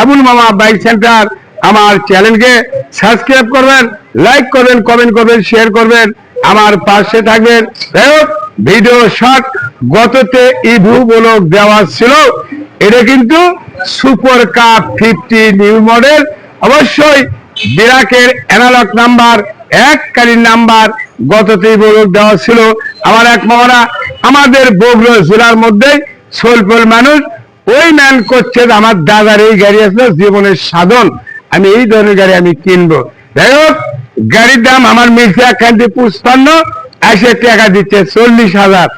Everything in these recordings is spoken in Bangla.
আবুল মামা বাইক সেন্টার আমার চ্যানেলকে সাবস্ক্রাইব করবেন, লাইক করবেন কমেন্ট করবেন শেয়ার করবেন। আমার পাশে থাকবেন ভিডিও শর্ট গততে ইভু বলক দেওয়া ছিল। এটা কিন্তু super cup fifty new model অবশ্যই বিরাকের অ্যানালগ নাম্বার এককালীন নাম্বার গততেই বলক দেওয়া ছিল। আমার এক মামারা আমাদের বগুড়া জেলার মধ্যে সোলপল মানুষ ওই ম্যান করছে আমার দাদার এই গাড়ি আছে, জীবনের সাধন। আমি এই ধরনের গাড়ি আমি কিনবো। যাই হোক, গাড়ির দাম আমার মির্জা কান্তি পুষ্পান্ন এসে টাকা দিচ্ছে, চল্লিশ হাজার।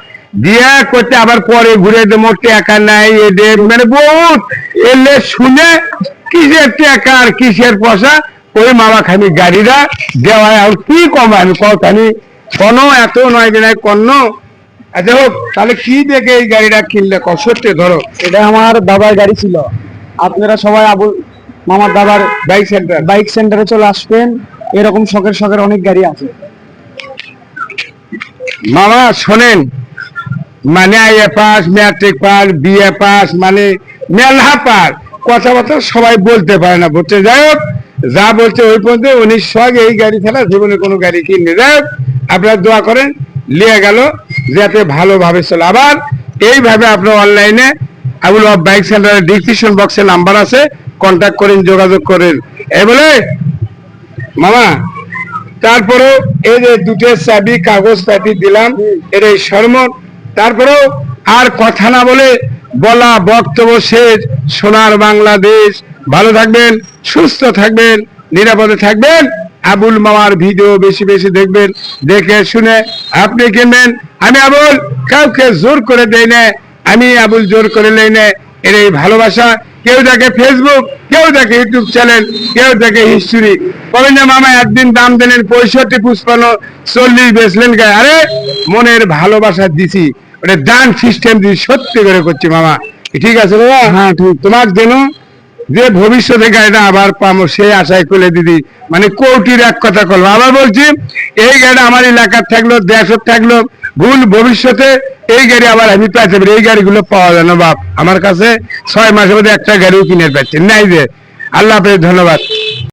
দিয়ে করতে আবার পরে ঘুরে দে মোট টাকা নাই এদের মানে বহুত। এলে শুনে কিসের টাকা আর কিসের পয়সা? ওই মামা খানি গাড়িটা দেওয়া আর কি কম আমি কখানি কোনো এত নয় যে নাই আচ্ছা হোক তাহলে কি দেখে এই গাড়িটা কিনলে? ধরো। এটা আমার দাদার গাড়ি ছিল। আপনারা সবাই মামার বাইক সেন্টার। বাইক সেন্টারে চলে আসবেন। এরকম শখের শখের অনেক গাড়ি আছে। মামা শোনেন। মানে IA pass matric pass BA pass মানে মেলা পাস। কথাবার্তা সবাই বলতে পারে না বুঝতে যাই হোক যা বলছে ওই পর্যন্ত। উনি শখ এই গাড়ি ছাড়া জীবনে কোনো গাড়ি কিনে যাই হোক আপনারা দোয়া করেন লিয়ে গেল যাতে ভালোভাবে চলে। আবার এইভাবে আপনার অনলাইনে আবুল বাইক সেন্টারের ডিসক্রিপশন বক্সে নাম্বার আছে কন্ট্যাক্ট করেন যোগাযোগ করেন। এই বলে মামা তারপরেও এই যে দুটো চাবি কাগজ পাতি দিলাম এর এই শর্মন তারপরেও আর কথা না বলে বলা বক্তব্য শেষ। সোনার বাংলাদেশ। ভালো থাকবেন সুস্থ থাকবেন নিরাপদে থাকবেন। আবুল মামার ভিডিও বেশি বেশি দেখবেন দেখে শুনে আপনি কিনবেন। আমি আবুল কাউকে জোর করে দেই না আমি আবুল জোর করে নেই না এর এই ভালোবাসা। কেউ দেখে ফেসবুক কেউ দেখে ইউটিউব চ্যানেল কেউ দেখে হিস্ট্রি কবে না মামা একদিন দাম দিলেন পঁয়ষট্টি পুষ্পান্ন চল্লিশ বেচলেন গায়ে আরে মনের ভালোবাসা দিছি। ওটা দান সিস্টেম দিয়ে সত্যি করে করছি মামা। ঠিক আছে বাবা? হ্যাঁ ঠিক। তোমার যেন যে ভবিষ্যতে গাড়িটা আবার পাবো, সেই আশায় করে দিদি। মানে কৌটির এক কথা করব আবার বলছি, এই গাড়ি আমার এলাকার থাকল, দেশের থাকল, ভুল ভবিষ্যতে এই গাড়ি আবার আমি পাইতে পারি। এই গাড়িগুলো পাওয়া যায় না, বাপ। আমার কাছে ছয় মাসের মধ্যে একটা গাড়িও কিনে পাচ্ছি নাই যে। আল্লাহ হাফেজ, ধন্যবাদ।